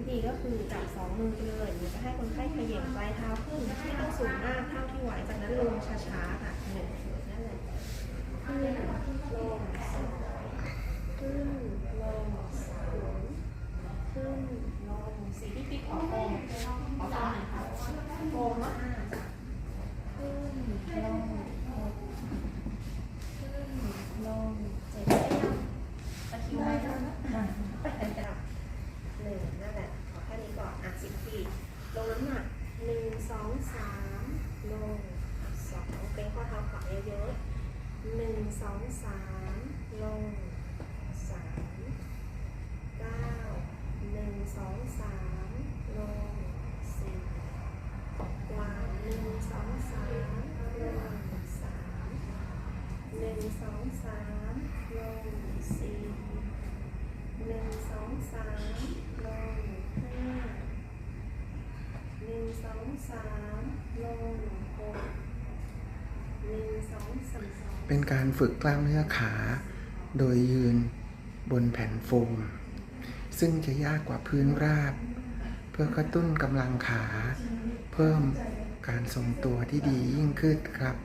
วิธีก็คือจับสองมือไปเลยหรือจะให้คนไข้เขย่งปลายเท้าขึ้นไม่ต้องสูงมากเท่าที่ไหวจากนั้นลงช้าๆค่ะหนึ่งนั่นแหละขึ้นลงสองขึ้นลงสามขึ้นลงสี่ที่ปิ๊กออโอมอสามหน่อยค่ะโอมเนาะห้าจ้ะขึ้นลงหกขึ้นลงเจ็ดได้ยังตะคริวไหมคะอะไปจับ หนึ่งนั่นแหละ ขอแค่นี้ก่อน อะสิบทีลงน้ำหนักหนึ่งสองสามลงสองเป็นข้อเท้าขวาเยอะๆหนึ่งสองสามลงสามเก้าหนึ่งสองสามลงสี่วางหนึ่งสองสามลงสามหนึ่งสองสามลงสี่ องสามลงหกหนึ่งสองสามสองเป็นการฝึกกล้ามเนื้อขา โดยยืนบนแผ่นโฟม ซึ่งจะยากกว่าพื้นราบ เพื่อกระตุ้นกำลังขา เพิ่มการทรงตัวที่ดียิ่งขึ้นครับ